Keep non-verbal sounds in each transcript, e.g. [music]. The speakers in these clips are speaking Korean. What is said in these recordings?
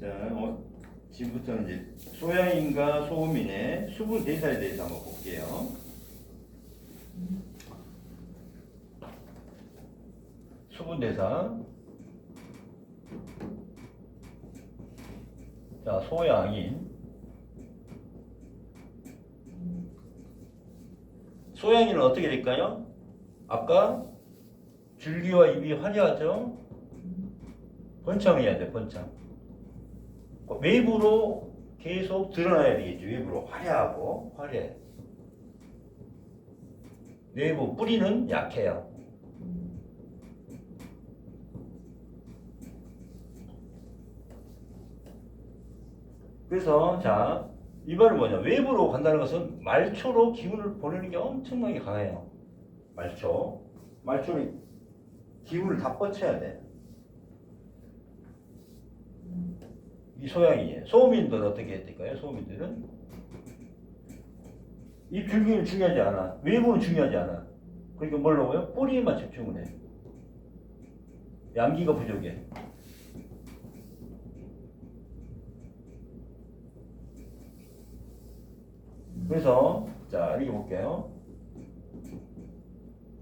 자, 어, 지금부터는 이제 소양인과 소음인의 수분 대사에 대해서 한번 볼게요. 수분 대사. 자, 소양인. 소양인은 어떻게 될까요? 아까 줄기와 잎이 화려하죠? 번창해야 돼, 번창. 외부로 계속 드러나야 되겠죠. 외부로 화려하고 화려해. 내부 뿌리는 약해요. 그래서 자, 이 말은 뭐냐? 외부로 간다는 것은 말초로 기운을 보내는 게 엄청나게 강해요. 말초. 말초는 기운을 다 뻗쳐야 돼. 이 소양이에요. 소음인들은 어떻게 했을까요? 소음인들은 이 줄기는 중요하지 않아. 외부는 중요하지 않아. 그러니까 뭘 넣어요? 뿌리에만 집중을 해. 양기가 부족해. 그래서 자 이렇게 볼게요.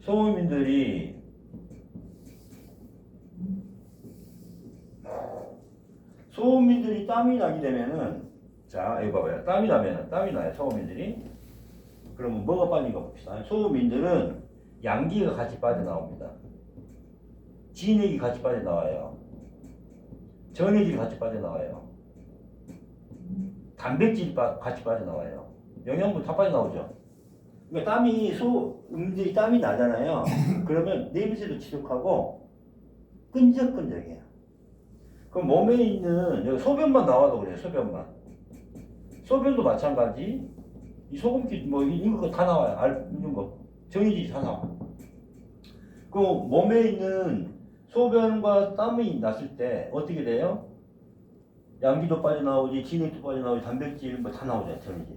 소음인들이 소음인들이 땀이 나게 되면은 자 이거 봐봐요. 땀이 나면 땀이 나요. 소음인들이. 그러면 뭐가 빠진가 봅시다. 소음인들은 양기가 같이 빠져나옵니다. 진액이 같이 빠져나와요. 전해질이 같이 빠져나와요. 단백질이 빠- 같이 빠져나와요. 영양분 다 빠져나오죠. 그러니까 땀이 소 음들이 땀이 나잖아요. [laughs] 그러면 냄새도 지독하고 끈적끈적해요. 그럼 몸에 있는 소변만 나와도 그래요. 소변만. 소변도 마찬가지. 이 소금기 뭐 이런 거다 나와요. 알 있는 거 정해질이 다 나와. 그 몸에 있는 소변과 땀이 났을 때 어떻게 돼요? 양기도 빠져나오지, 진액도 빠져나오지, 단백질 뭐 다 나오잖아요. 정해질.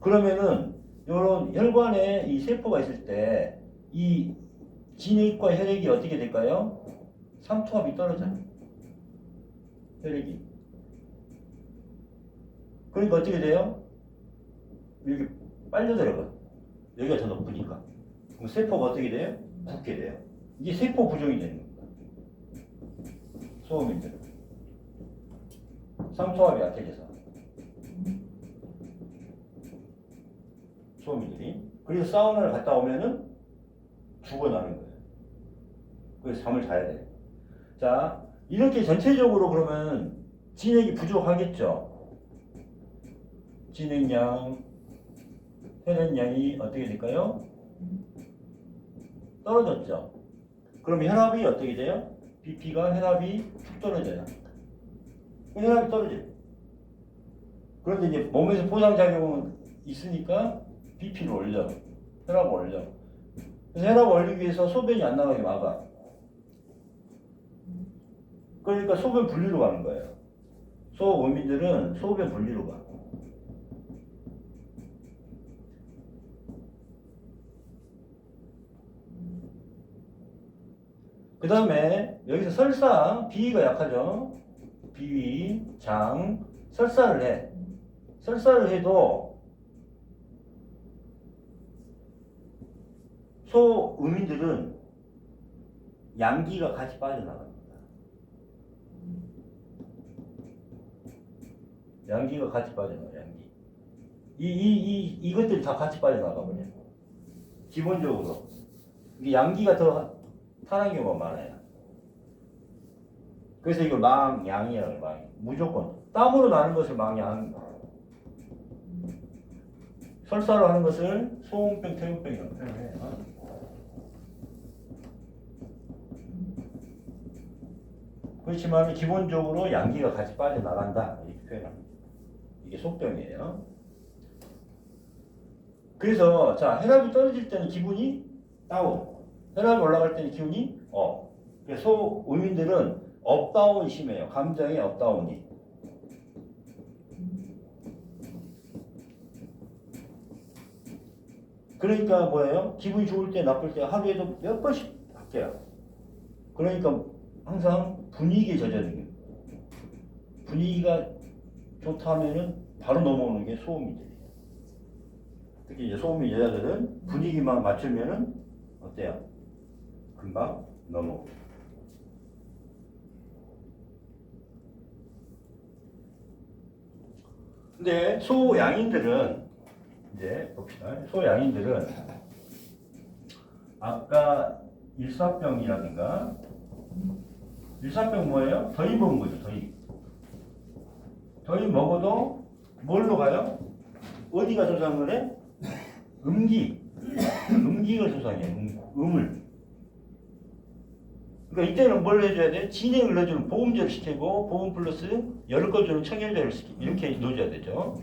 그러면은 이런 혈관에 이 세포가 있을 때 이 진액과 혈액이 어떻게 될까요? 삼투압이 떨어져요. 혈액이. 그러니까 어떻게 돼요? 이렇게 빨려 들어가. 여기가 더 높으니까. 그럼 세포가 어떻게 돼요? 굳게 돼요. 이게 세포 부종이 되는 겁니다. 소음인들. 삼투압이 약해져서. 소음인들이. 그래서 사우나를 갔다 오면은 죽어나는 거예요. 그래서 잠을 자야 돼요. 자, 이렇게 전체적으로 그러면 진액이 부족하겠죠. 진액량, 혈액량이 어떻게 될까요? 떨어졌죠. 그럼 혈압이 어떻게 돼요? BP가 혈압이 툭 떨어져요. 혈압이 떨어져요. 그런데 이제 몸에서 포상작용은 있으니까 BP를 올려. 혈압을 올려. 그래서 혈압을 올리기 위해서 소변이 안 나가게 막아. 그러니까 소변 분리로 가는 거예요. 소원민들은 소변 분리로 가. 그 다음에 여기서 설사, 비위가 약하죠. 비위, 장, 설사를 해. 설사를 해도 소음인들은 양기가 같이 빠져나갑니다. 양기가 같이 빠져나가, 양기. 이, 이, 이, 이것들이 다 같이 빠져나가 버려요. 기본적으로. 이게 양기가 더 타는 경우가 많아요. 그래서 이걸 망양이라고 망. 무조건. 땀으로 나는 것을 망양. 설사로 하는 것을 소음병, 태우병이라고 표현해요. 그렇지만 기본적으로 양기가 같이 빠져나간다. 이렇게 표현합니다. 속병이에요. 그래서 자 혈압이 떨어질 때는 기분이 다운, 혈압이 올라갈 때는 기분이 업. 그래서 소음인들은 업다운이 심해요. 감정의 업다운이. 그러니까 뭐예요? 기분이 좋을 때 나쁠 때 하루에도 몇 번씩 바뀌어요. 그러니까 항상 분위기에 젖어든 거예요. 분위기가 좋다면은 바로 넘어오는 게 소음이들이에요. 특히 이제 소음이 여자들은 분위기만 맞추면은 어때요? 금방 넘어오고. 근데 소양인들은 이제 봅시다. 소양인들은 아까 일사병이라든가 일사병 뭐예요? 더위 먹은 거죠. 더위. 더위 먹어도 뭘로 가요? 어디가 조상을 해? 음기. 음기가 조상이에요. 음, 음을. 그러니까 이때는 뭘 해줘야 돼? 진행을 해주는 보험제를 시키고 보험 플러스 열을 꺼주는 청결제를 시키 이렇게 넣어줘야 되죠.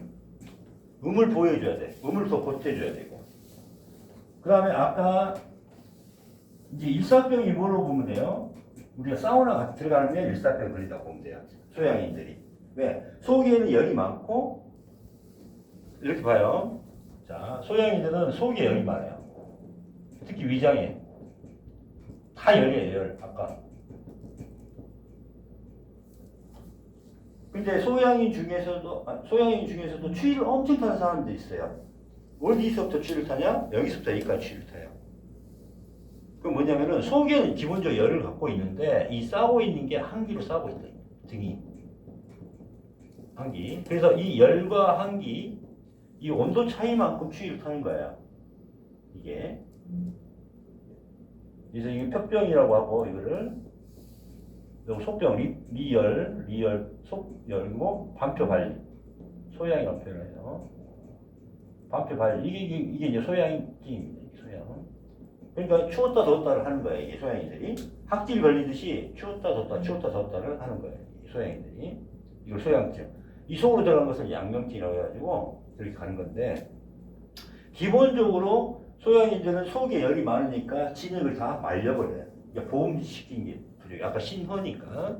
음을 보여줘야 돼. 음을 더 보태줘야 되고. 그 다음에 아까 이제 일사병이 뭐로 보면 돼요? 우리가 사우나 같이 들어가면 일사병 걸리다고 보면 돼요. 소양인들이. 왜? 속에는 열이 많고 이렇게 봐요. 자, 소양인들은 속에 열이 많아요. 특히 위장에 다 열이에요, 열. 아까. 근데 소양인 중에서도 아, 소양인 중에서도 추위를 엄청 타는 사람도 있어요. 어디서부터 추위를 타냐? 여기서부터 여기까지 추위를 타요. 그 뭐냐면은 속에는 기본적으로 열을 갖고 있는데 이 싸고 있는 게 한기로 싸고 있다. 등이 한기. 그래서 이 열과 한기 이 온도 차이만큼 추위를 타는 거예요. 이게. 그래서 이게 폐병이라고 하고 이거를 속병 리, 리열 리열 속열이고 반표 발리 소양이라고 표현해요. 반표 발리 이게 이게, 이게 이제 소양입니다. 소양. 그러니까 추웠다 더웠다를 하는 거예요. 이게 소양이들이 학질 걸리듯이 추웠다 덥다 추웠다 덥다를 하는 거예요. 이 소양이들이 이걸 소양증. 이 속으로 들어간 것을 양명증이라고 해가지고 이렇게 가는 건데 기본적으로 소양인들은 속에 열이 많으니까 진액을 다 말려버려요. 그러니까 보험시킨 게 부족해. 아까 신허니까.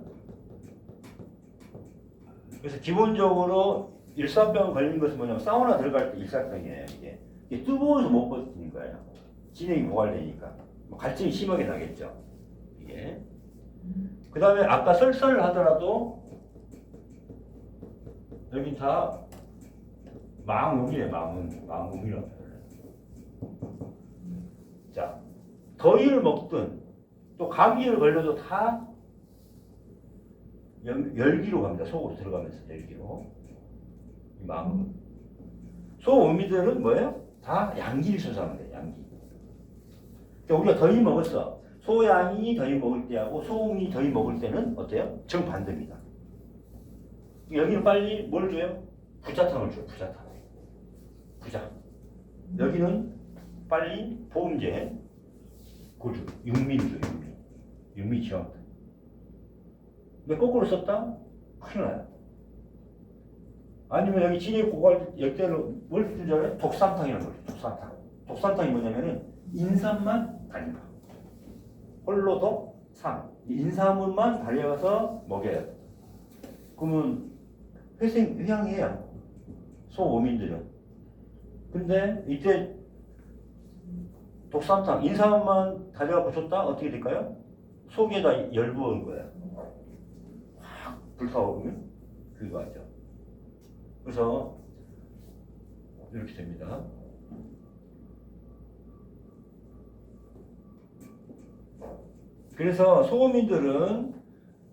그래서 기본적으로 일사병 걸린 것은 뭐냐면 사우나 들어갈 때 일사병이에요. 이게, 이게 뜨거워서 못 버티는 거예요. 진액이 고갈되니까 뭐 갈증이 심하게 나겠죠. 이게. 그 다음에 아까 설사를 하더라도 여기 다 망음이에요. 망음, 망음이라고 표현해요. 자, 더위를 먹든 또 감기를 걸려도 다 열, 열기로 갑니다. 속으로 들어가면서 열기로. 이 마음. 소음이들은 뭐예요? 다 양기를 수사하는 거예요. 양기. 그러니까 우리가 더위 먹었어. 소양이 더위 먹을 때하고 소음이 더위 먹을 때는 어때요? 정반대입니다. 여기는 빨리 뭘 줘요? 부자탕을 줘요. 부자탕. 부자. 여기는 빨리 보험제. 육민을 줘. 육민. 육민 지원. 근데 거꾸로 썼다? 큰일 나요. 아니면 여기 진액 고갈 열대로 뭘 주잖아요? 독산탕이라는 거죠. 독산탕. 독산탕이 뭐냐면은 인삼만 달려. 홀로 독 산. 인삼만 달려가서 먹여요. 그러면 회생 회양해요. 소오민들은. 근데 이때 독산탕 인삼만 달려가고 줬다 어떻게 될까요? 속에다 열 부은 거예요. 확 불타오르면 그거 하죠. 그래서 이렇게 됩니다. 그래서 소음인들은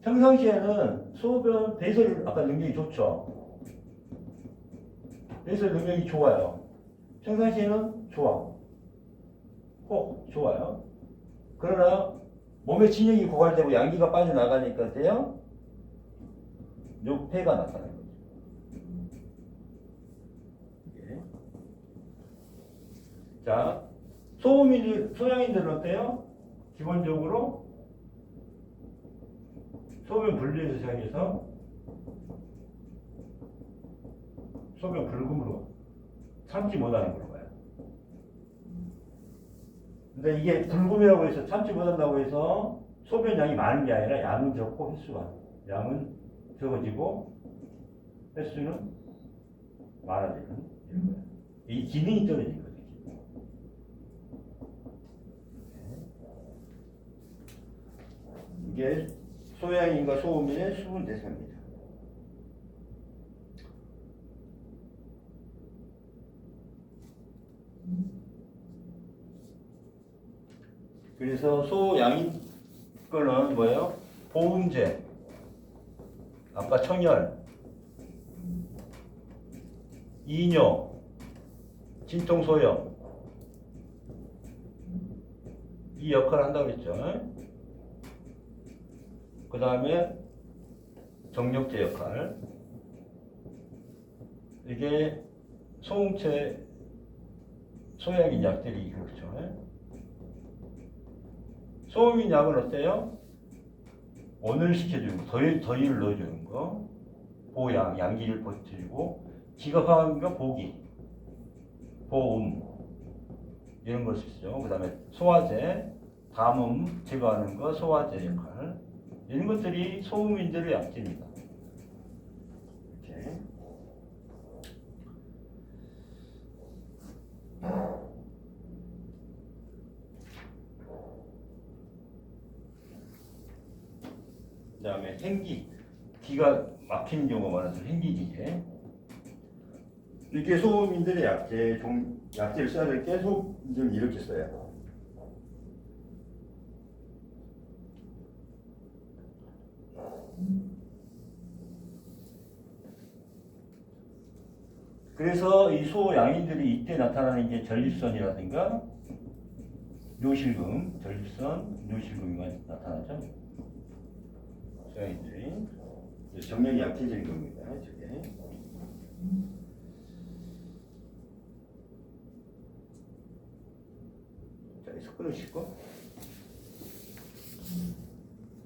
평상시에는 소변 배설 아까 능력이 좋죠. 배설 능력이 좋아요. 평상시에는 좋아. 꼭 좋아요. 그러나 몸의 진액이 고갈되고 양기가 빠져나가니까 돼요. 요폐가 나타나는 거죠. 자, 소음인들, 소양인들은 어때요? 기본적으로 소변 분리에서 시작해서 소변 불금으로 참지 못하는 걸로 가요. 근데 이게 불금이라고 해서 참지 못한다고 해서 소변량이 많은 게 아니라 양은 적고 횟수가 양은 적어지고 횟수는 많아지는 이런 거예요. 이 기능이 떨어진 거죠. 기능. 이게 소양인과 소음인의 수분 대사입니다. 그래서 소양인 거는 뭐예요? 보음제, 아까 청열, 이뇨, 진통소염 이 역할을 한다고 했죠. 그 다음에 정력제 역할 이게 소음체 소약인 약들이 그렇죠. 소음인 약은 어때요? 온을 시켜주는 거, 더위, 더위를 넣어주는 거, 보양, 양기를 버티고, 지각하는 거 보기, 보음, 이런 걸 쓰죠. 그 다음에 소화제, 담음 제거하는 거, 소화제 역할. 이런 것들이 소음인들의 약제입니다. 이렇게. 그 다음에 행기 기가 막히는 경우가 많아서 행기기계 이렇게 소음인들의 약제 종, 약제를 써야 될게 소음인들 이렇게 써요 그래서 이 소양인들이 이때 나타나는 게 전립선이라든가 묘실금, 전립선, 묘실금이 나타나죠. 소양인들이 정력이 약해지는 겁니다. 저게. 자, 여기서 끊으시고